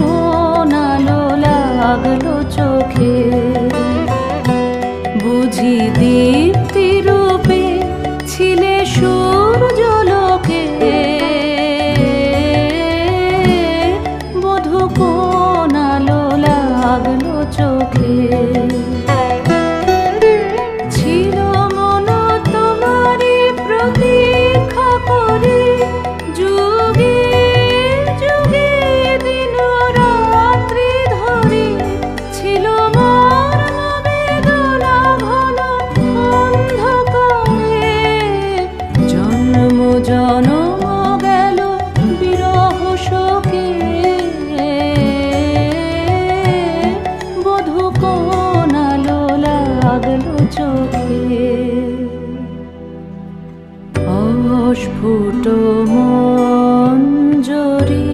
কোন আলো লাগল চোখে? বুঝি দীপ্তি রূপে ছিলে সূর্য লোকে। বধু কোন আলো লাগল চোখে? জনম গেল বিরহ শোকে। বধু কোনালো লাগল চোখে? অস্ফুট মন